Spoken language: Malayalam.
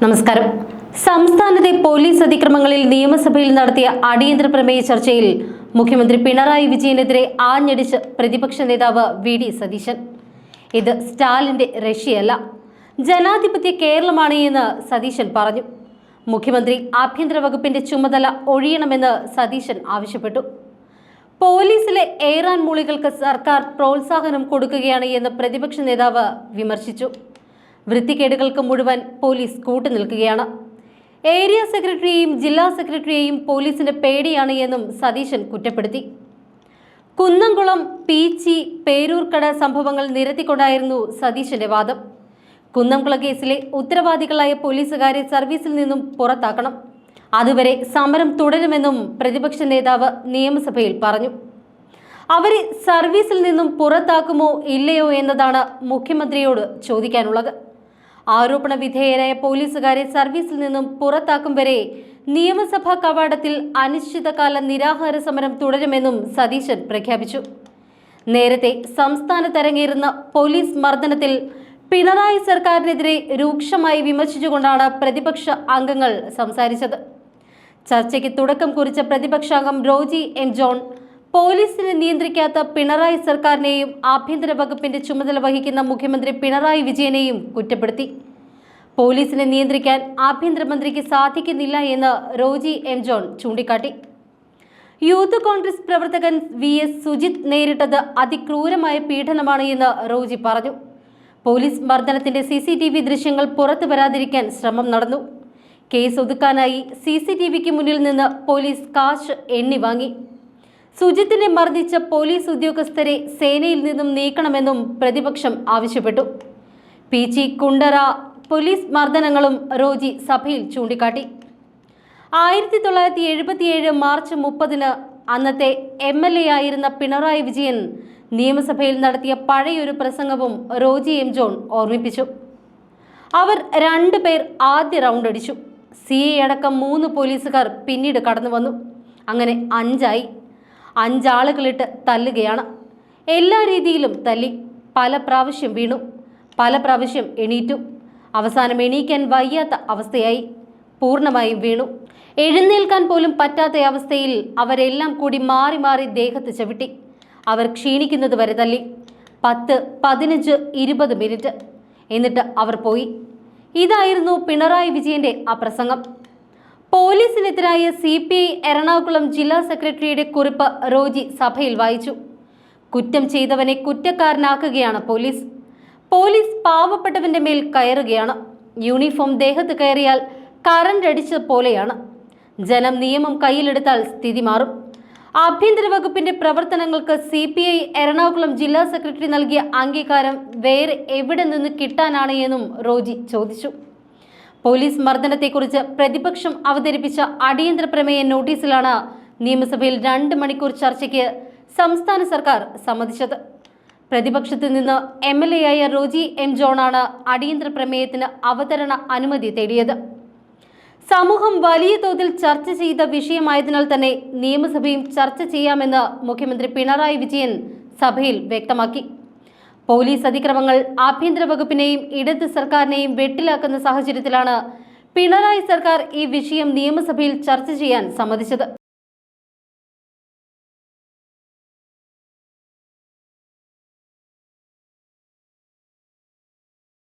നമസ്കാരം. സംസ്ഥാനത്തെ പോലീസ് അതിക്രമങ്ങളിൽ നിയമസഭയിൽ നടത്തിയ അടിയന്തര പ്രമേയ ചർച്ചയിൽ മുഖ്യമന്ത്രി പിണറായി വിജയനെതിരെ ആഞ്ഞടിച്ച് പ്രതിപക്ഷ നേതാവ് വി ഡി സതീശൻ. ഇത് സ്റ്റാലിന്റെ റഷ്യയല്ല ജനാധിപത്യ കേരളമാണ് എന്ന് സതീശൻ പറഞ്ഞു. മുഖ്യമന്ത്രി ആഭ്യന്തര വകുപ്പിന്റെ ചുമതല ഒഴിയണമെന്ന് സതീശൻ ആവശ്യപ്പെട്ടു. പോലീസിലെ ഏറാൻ മൂളികൾക്ക് സർക്കാർ പ്രോത്സാഹനം കൊടുക്കുകയാണ് എന്ന് പ്രതിപക്ഷ നേതാവ് വിമർശിച്ചു. വൃത്തികേടുകൾക്ക് മുഴുവൻ പോലീസ് കൂട്ടുനിൽക്കുകയാണ്. ഏരിയ സെക്രട്ടറിയെയും ജില്ലാ സെക്രട്ടറിയെയും പോലീസിന് പേടിയാണ് എന്നും സതീശൻ കുറ്റപ്പെടുത്തി. കുന്നംകുളം പീച്ചി പേരൂർക്കട സംഭവങ്ങൾ നിരത്തിക്കൊണ്ടായിരുന്നു സതീശന്റെ വാദം. കുന്നംകുളം കേസിലെ ഉത്തരവാദികളായ പോലീസുകാരെ സർവീസിൽ നിന്നും പുറത്താക്കണം. അതുവരെ സമരം തുടരുമെന്നും പ്രതിപക്ഷ നേതാവ് നിയമസഭയിൽ പറഞ്ഞു. അവരെ സർവീസിൽ നിന്നും പുറത്താക്കുമോ ഇല്ലയോ എന്നതാണ് മുഖ്യമന്ത്രിയോട് ചോദിക്കാനുള്ളത്. ആരോപണ വിധേയരായ പോലീസുകാരെ സർവീസിൽ നിന്നും പുറത്താക്കും വരെ നിയമസഭാ കവാടത്തിൽ അനിശ്ചിതകാല നിരാഹാര സമരം തുടരുമെന്നും സതീശൻ പ്രഖ്യാപിച്ചു. നേരത്തെ സംസ്ഥാനത്തരങ്ങേറുന്ന പോലീസ് മർദ്ദനത്തിൽ പിണറായി സർക്കാരിനെതിരെ രൂക്ഷമായി വിമർശിച്ചുകൊണ്ടാണ് പ്രതിപക്ഷ അംഗങ്ങൾ സംസാരിച്ചത്. ചർച്ചയ്ക്ക് തുടക്കം കുറിച്ച പ്രതിപക്ഷാംഗം റോജി എൻ ജോൺ പോലീസിനെ നിയന്ത്രിക്കാത്ത പിണറായി സർക്കാരിനെയും ആഭ്യന്തര വകുപ്പിന്റെ ചുമതല വഹിക്കുന്ന മുഖ്യമന്ത്രി പിണറായി വിജയനെയും കുറ്റപ്പെടുത്തി. പോലീസിനെ നിയന്ത്രിക്കാൻ ആഭ്യന്തരമന്ത്രിക്ക് സാധിക്കുന്നില്ല എന്ന് റോജി എം ജോൺ ചൂണ്ടിക്കാട്ടി. യൂത്ത് കോൺഗ്രസ് പ്രവർത്തകൻ വി എസ് സുജിത് നേരിട്ടത് അതിക്രൂരമായ പീഡനമാണ് എന്ന് റോജി പറഞ്ഞു. പോലീസ് മർദ്ദനത്തിന്റെ സി സി ടി വി ദൃശ്യങ്ങൾ പുറത്തു വരാതിരിക്കാൻ ശ്രമം നടന്നു. കേസ് ഒതുക്കാനായി സി സി ടി വിക്ക് മുന്നിൽ നിന്ന് പോലീസ് കാശ് എണ്ണി വാങ്ങി. സുജിത്തിനെ മർദ്ദിച്ച പോലീസ് ഉദ്യോഗസ്ഥരെ സേനയിൽ നിന്നും നീക്കണമെന്നും പ്രതിപക്ഷം ആവശ്യപ്പെട്ടു. പി ജി കുണ്ടറ പോലീസ് മർദ്ദനങ്ങളും റോജി സഭയിൽ ചൂണ്ടിക്കാട്ടി. ആയിരത്തി തൊള്ളായിരത്തി എഴുപത്തിയേഴ് മാർച്ച് മുപ്പതിന് അന്നത്തെ എം എൽ എ ആയിരുന്ന പിണറായി വിജയൻ നിയമസഭയിൽ നടത്തിയ പഴയൊരു പ്രസംഗവും റോജി എം ജോൺ ഓർമ്മിപ്പിച്ചു. അവർ രണ്ടു പേർ ആദ്യ റൗണ്ട് അടിച്ചു. സി എ അടക്കം മൂന്ന് പോലീസുകാർ പിന്നീട് കടന്നു വന്നു അങ്ങനെ അഞ്ചായി. അഞ്ചാളുകളിട്ട് തല്ലുകയാണ്. എല്ലാ രീതിയിലും തല്ലി പല പ്രാവശ്യം വീണു. പല പ്രാവശ്യം എണീറ്റു. അവസാനം എണീക്കാൻ വയ്യാത്ത അവസ്ഥയായി പൂർണമായും വീണു. എഴുന്നേൽക്കാൻ പോലും പറ്റാത്ത അവസ്ഥയിൽ അവരെല്ലാം കൂടി മാറി മാറി ദേഹത്ത് ചവിട്ടി. അവർ ക്ഷീണിക്കുന്നത് വരെ തല്ലി. പത്ത് പതിനഞ്ച് ഇരുപത് മിനിറ്റ്. എന്നിട്ട് അവർ പോയി. ഇതായിരുന്നു പിണറായി വിജയന്റെ ആ പ്രസംഗം. പോലീസിനെതിരായ സി പി ഐ എറണാകുളം ജില്ലാ സെക്രട്ടറിയുടെ കുറിപ്പ് റോജി സഭയിൽ വായിച്ചു. കുറ്റം ചെയ്തവനെ കുറ്റക്കാരനാക്കുകയാണ് പോലീസ്. പോലീസ് പാവപ്പെട്ടവന്റെ മേൽ കയറുകയാണ്. യൂണിഫോം ദേഹത്ത് കയറിയാൽ കറണ്ട് അടിച്ച പോലെയാണ്. ജനം നിയമം കയ്യിലെടുത്താൽ സ്ഥിതി മാറും. ആഭ്യന്തര വകുപ്പിന്റെ പ്രവർത്തനങ്ങൾക്ക് സി പി ഐ എറണാകുളം ജില്ലാ സെക്രട്ടറി നൽകിയ അംഗീകാരം വേറെ എവിടെ നിന്ന് കിട്ടാനാണ് എന്നും റോജി ചോദിച്ചു. പോലീസ് മർദ്ദനത്തെക്കുറിച്ച് പ്രതിപക്ഷം അവതരിപ്പിച്ച അടിയന്തര പ്രമേയ നോട്ടീസിലാണ് നിയമസഭയിൽ രണ്ട് മണിക്കൂർ ചർച്ചയ്ക്ക് സംസ്ഥാന സർക്കാർ സമ്മതിച്ചത്. പ്രതിപക്ഷത്തിൽ നിന്ന് എം എൽ എ ആയ റോജി എം ജോണാണ് അടിയന്തര പ്രമേയത്തിന് അവതരണ അനുമതി തേടിയത്. സമൂഹം വലിയ തോതിൽ ചർച്ച ചെയ്ത വിഷയമായതിനാൽ തന്നെ നിയമസഭയും ചർച്ച ചെയ്യാമെന്ന് മുഖ്യമന്ത്രി പിണറായി വിജയൻ സഭയിൽ വ്യക്തമാക്കി. പോലീസ് അതിക്രമങ്ങൾ ആഭ്യന്തര വകുപ്പിനെയും ഇടത് സർക്കാരിനെയും വെട്ടിലാക്കുന്ന സാഹചര്യത്തിലാണ് പിണറായി സർക്കാർ ഈ വിഷയം നിയമസഭയിൽ ചർച്ച ചെയ്യാൻ സമ്മതിച്ചത്.